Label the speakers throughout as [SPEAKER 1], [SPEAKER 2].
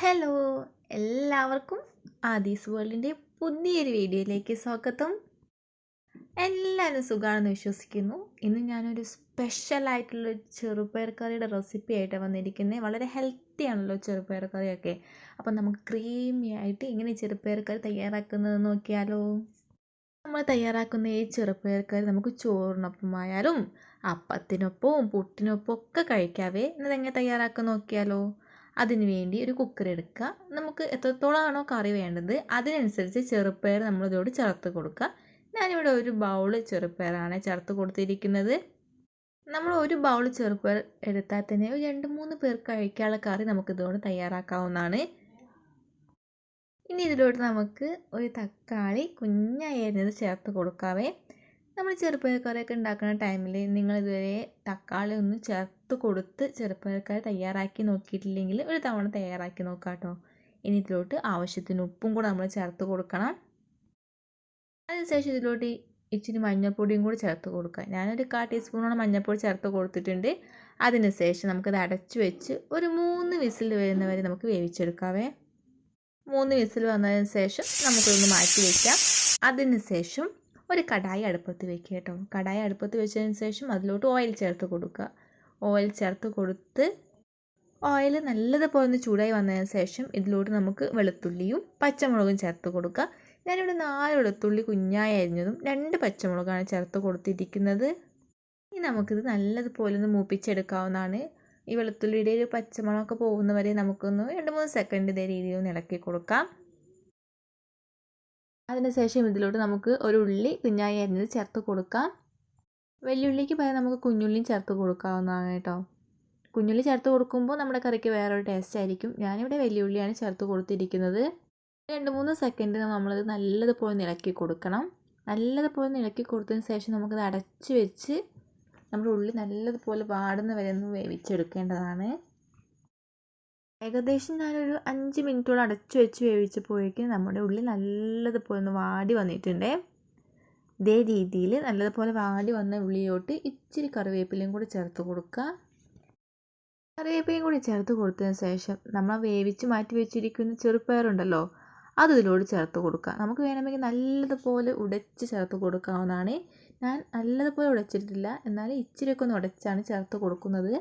[SPEAKER 1] Hello എല്ലാവർക്കും ആദീസ് വേൾഡിന്റെ പുതിയൊരു വീഡിയോയിലേക്ക് സ്വാഗതം. എല്ലാവരും സുഖമാണെന്ന് വിശ്വസിക്കുന്നു. ഇന്ന് ഞാനൊരു സ്പെഷ്യൽ ആയിട്ടുള്ള ചെറുപയർ കറിയുടെ റെസിപ്പി ആയിട്ട് വന്നിരിക്കുന്നത് വളരെ ഹെൽത്തി ആണല്ലോ ചെറുപയർ കറിയൊക്കെ. അപ്പം നമുക്ക് ക്രീമി ആയിട്ട് ഇങ്ങനെ ചെറുപയർ കറി തയ്യാറാക്കുന്നത് നോക്കിയാലോ? നമ്മൾ തയ്യാറാക്കുന്ന ഈ ചെറുപയർ കറി നമുക്ക് ചോറിനൊപ്പമായാലും അപ്പത്തിനൊപ്പവും പുട്ടിനൊപ്പം ഒക്കെ കഴിക്കാവേ. എന്നതെങ്ങനെ തയ്യാറാക്കാൻ നോക്കിയാലോ? അതിന് വേണ്ടി ഒരു കുക്കർ എടുക്കുക. നമുക്ക് എത്രത്തോളമാണോ കറി വേണ്ടത് അതിനനുസരിച്ച് ചെറുപ്പയർ നമ്മളിതോട് ചേർത്ത് കൊടുക്കുക. ഞാനിവിടെ ഒരു ബൗൾ ചെറുപ്പയറാണ് ചേർത്ത് കൊടുത്തിരിക്കുന്നത്. നമ്മൾ ഒരു ബൗൾ ചെറുപ്പയർ എടുത്താൽ തന്നെ ഒരു രണ്ട് മൂന്ന് പേർക്ക് കഴിക്കാനുള്ള കറി നമുക്കിതോട് തയ്യാറാക്കാവുന്നതാണ്. ഇനി ഇതിലോട്ട് നമുക്ക് ഒരു തക്കാളി കുഞ്ഞായിരുന്നത് ചേർത്ത് കൊടുക്കാവേ. നമ്മൾ ചെറുപ്പയർക്കറിയൊക്കെ ഉണ്ടാക്കുന്ന ടൈമിൽ നിങ്ങൾ ഇതുവരെ തക്കാളി ഒന്ന് ചേർത്ത് കൊടുത്ത് ചെറുപ്പക്കാർ തയ്യാറാക്കി നോക്കിയിട്ടില്ലെങ്കിൽ ഒരു തവണ തയ്യാറാക്കി നോക്കാം കേട്ടോ ഇനി ഇതിലോട്ട് ആവശ്യത്തിന് ഉപ്പും കൂടെ നമ്മൾ ചേർത്ത് കൊടുക്കണം. അതിനുശേഷം ഇതിലോട്ട് ഇച്ചിരി മഞ്ഞൾപ്പൊടിയും കൂടി ചേർത്ത് കൊടുക്കുക. ഞാനൊരു കാ ടീസ്പൂണോളം മഞ്ഞൾപ്പൊടി ചേർത്ത് കൊടുത്തിട്ടുണ്ട്. അതിനുശേഷം നമുക്കത് അടച്ചു വെച്ച് ഒരു മൂന്ന് വിസിൽ വരുന്നവരെ നമുക്ക് വേവിച്ചെടുക്കാവേ. മൂന്ന് വിസിൽ വന്നതിന് ശേഷം നമുക്കൊന്ന് മാറ്റി വയ്ക്കാം അതിനുശേഷം ഒരു കടായി അടുപ്പത്ത് വെക്കുക കേട്ടോ. കടായി അടുപ്പത്ത് വെച്ചതിന് ശേഷം അതിലോട്ട് ഓയിൽ ചേർത്ത് കൊടുക്കുക. ഓയിൽ ചേർത്ത് കൊടുത്ത് ഓയിൽ നല്ലതുപോലെ ഒന്ന് ചൂടായി വന്നതിന് ശേഷം ഇതിലോട്ട് നമുക്ക് വെളുത്തുള്ളിയും പച്ചമുളകും ചേർത്ത് കൊടുക്കുക. ഞാനിവിടെ നാല് വെളുത്തുള്ളി കുഞ്ഞായി അരിഞ്ഞതും രണ്ട് പച്ചമുളകാണ് ചേർത്ത് കൊടുത്തിരിക്കുന്നത്. ഇനി നമുക്കിത് നല്ലതുപോലെ ഒന്ന് മൂപ്പിച്ചെടുക്കാവുന്നതാണ്. ഈ വെളുത്തുള്ളിയുടെ ഒരു പച്ചമുളകൊക്കെ പോകുന്നവരെ നമുക്കൊന്ന് രണ്ട് മൂന്ന് സെക്കൻഡ് ഇതേ രീതിയിൽ ഒന്ന് ഇളക്കി കൊടുക്കാം. അതിനുശേഷം ഇതിലോട്ട് നമുക്ക് ഒരു ഉള്ളി കുഞ്ഞായി അരിഞ്ഞത് ചേർത്ത് കൊടുക്കാം. വെല്ലുള്ളിക്ക് പകരം നമുക്ക് കുഞ്ഞുള്ളിയും ചേർത്ത് കൊടുക്കാവുന്നതാണ് കേട്ടോ. കുഞ്ഞുള്ളി ചേർത്ത് കൊടുക്കുമ്പോൾ നമ്മുടെ കറിക്ക് വേറൊരു ടേസ്റ്റ് ആയിരിക്കും. ഞാനിവിടെ വെല്ലുള്ളിയാണ് ചേർത്ത് കൊടുത്തിരിക്കുന്നത്. രണ്ട് മൂന്ന് സെക്കൻഡ് നമ്മളത് നല്ലതുപോലെ ഇളക്കി കൊടുക്കണം. നല്ലതുപോലെ ഇളക്കി കൊടുത്തതിന് ശേഷം നമുക്കത് അടച്ചു വെച്ച് നമ്മുടെ ഉള്ളി നല്ലതുപോലെ വാടുന്ന വരെ ഒന്ന് വേവിച്ചെടുക്കേണ്ടതാണ്. ഏകദേശം ഞാനൊരു അഞ്ച് മിനിറ്റോളം അടച്ചു വെച്ച് വേവിച്ചപ്പോഴേക്കും നമ്മുടെ ഉള്ളി നല്ലതുപോലെ ഒന്ന് വാടി വന്നിട്ടുണ്ട്. ഇതേ രീതിയിൽ നല്ലതുപോലെ വാടി വന്ന ഉള്ളിയോട്ട് ഇച്ചിരി കറിവേപ്പിലയും കൂടി ചേർത്ത് കൊടുക്കുക. കറിവേപ്പിലയും കൂടി ചേർത്ത് കൊടുത്തതിന് ശേഷം നമ്മൾ വേവിച്ച് മാറ്റി വെച്ചിരിക്കുന്ന ചെറുപ്പയറുണ്ടല്ലോ അത് ഇതിലോട് ചേർത്ത് കൊടുക്കുക. നമുക്ക് വേണമെങ്കിൽ നല്ലതുപോലെ ഉടച്ച് ചേർത്ത് കൊടുക്കാവുന്നതാണ്. ഞാൻ നല്ലതുപോലെ ഉടച്ചിട്ടില്ല എന്നാൽ ഇച്ചിരിയൊക്കെ ഒന്ന് ഉടച്ചാണ് ചേർത്ത് കൊടുക്കുന്നത്.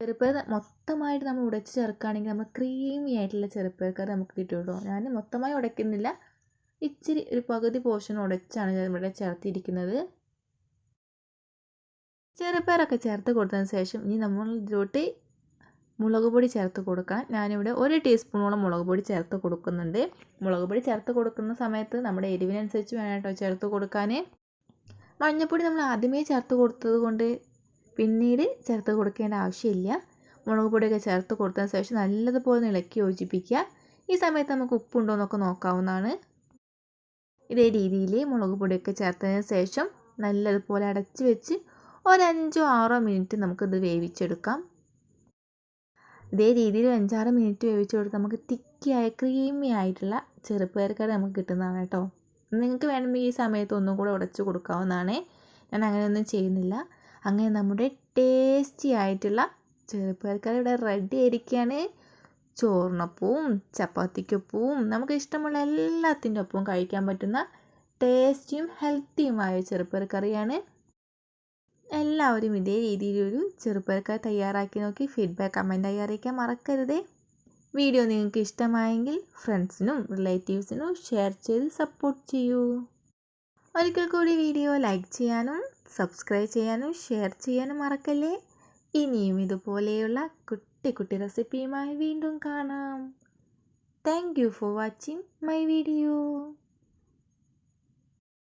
[SPEAKER 1] ചെറുപ്പയർ മൊത്തമായിട്ട് നമ്മൾ ഉടച്ച് ചേർക്കുകയാണെങ്കിൽ നമ്മൾ ക്രീമി ആയിട്ടുള്ള ചെറുപ്പയർ കറി നമുക്ക് കിട്ടുള്ളൂ ഞാൻ മൊത്തമായി ഉടയ്ക്കുന്നില്ല. ഇച്ചിരി ഒരു പകുതി പോർഷൻ ഉടച്ചാണ് ഞാൻ ഇവിടെ ചേർത്തിരിക്കുന്നത്. ചെറുപ്പയറൊക്കെ ചേർത്ത് കൊടുത്തതിന് ശേഷം ഇനി നമ്മൾ ഇതിലോട്ട് മുളക് പൊടി ചേർത്ത് കൊടുക്കാം. ഞാനിവിടെ ഒരു ടീസ്പൂണോളം മുളക് പൊടി ചേർത്ത് കൊടുക്കുന്നുണ്ട്. മുളക് പൊടി ചേർത്ത് കൊടുക്കുന്ന സമയത്ത് നമ്മുടെ എരിവിനനുസരിച്ച് വേണം കേട്ടോ ചേർത്ത് കൊടുക്കാൻ മഞ്ഞൾപ്പൊടി നമ്മൾ ആദ്യമേ ചേർത്ത് കൊടുത്തത് കൊണ്ട് പിന്നീട് ചേർത്ത് കൊടുക്കേണ്ട ആവശ്യമില്ല. മുളക് പൊടിയൊക്കെ ചേർത്ത് കൊടുത്തതിന് ശേഷം നല്ലതുപോലെ ഇളക്കി യോജിപ്പിക്കുക. ഈ സമയത്ത് നമുക്ക് ഉപ്പുണ്ടോ എന്നൊക്കെ നോക്കാവുന്നതാണ്. ഇതേ രീതിയിൽ മുളക് പൊടിയൊക്കെ ചേർത്തതിന് ശേഷം നല്ലതുപോലെ അടച്ച് വെച്ച് ഒരഞ്ചോ ആറോ മിനിറ്റ് നമുക്കിത് വേവിച്ചെടുക്കാം. ഇതേ രീതിയിൽ അഞ്ചാറ് മിനിറ്റ് വേവിച്ച് കൊടുത്ത് നമുക്ക് തിക്കിയായ ക്രീമി ആയിട്ടുള്ള ചെറുപ്പയർക്കറി നമുക്ക് കിട്ടുന്നതാണ് കേട്ടോ. നിങ്ങൾക്ക് വേണമെങ്കിൽ ഈ സമയത്ത് ഒന്നും കൂടെ ഉടച്ച് കൊടുക്കാവുന്നതാണ്. ഞാൻ അങ്ങനെയൊന്നും ചെയ്യുന്നില്ല. അങ്ങനെ നമ്മുടെ ടേസ്റ്റി ആയിട്ടുള്ള ചെറുപ്പയർക്കറി ഇവിടെ റെഡി ആയിരിക്കുകയാണ് ചോറിനൊപ്പവും ചപ്പാത്തിക്കൊപ്പവും നമുക്ക് ഇഷ്ടമുള്ള എല്ലാത്തിന്റെ ഒപ്പവും കഴിക്കാൻ പറ്റുന്ന ടേസ്റ്റിയും ഹെൽത്തിയുമായ ചെറുപ്പയർ കറിയാണ് എല്ലാവരും ഇതേ രീതിയിലൊരു ചെറുപ്പയർ തയ്യാറാക്കി നോക്കി ഫീഡ്ബാക്ക് കമന്റായി അറിയിക്കാൻ മറക്കരുത്. വീഡിയോ നിങ്ങൾക്ക് ഇഷ്ടമായെങ്കിൽ ഫ്രണ്ട്സിനും റിലേറ്റീവ്സിനും ഷെയർ ചെയ്ത് സപ്പോർട്ട് ചെയ്യൂ. ഒരിക്കൽ കൂടി വീഡിയോ ലൈക്ക് ചെയ്യാനും സബ്സ്ക്രൈബ് ചെയ്യാനും ഷെയർ ചെയ്യാനും മറക്കല്ലേ? ഇനിയും ഇതുപോലെയുള്ള കുട്ടി കുട്ടി റെസിപ്പിയുമായി വീണ്ടും കാണാം. Thank you for watching my video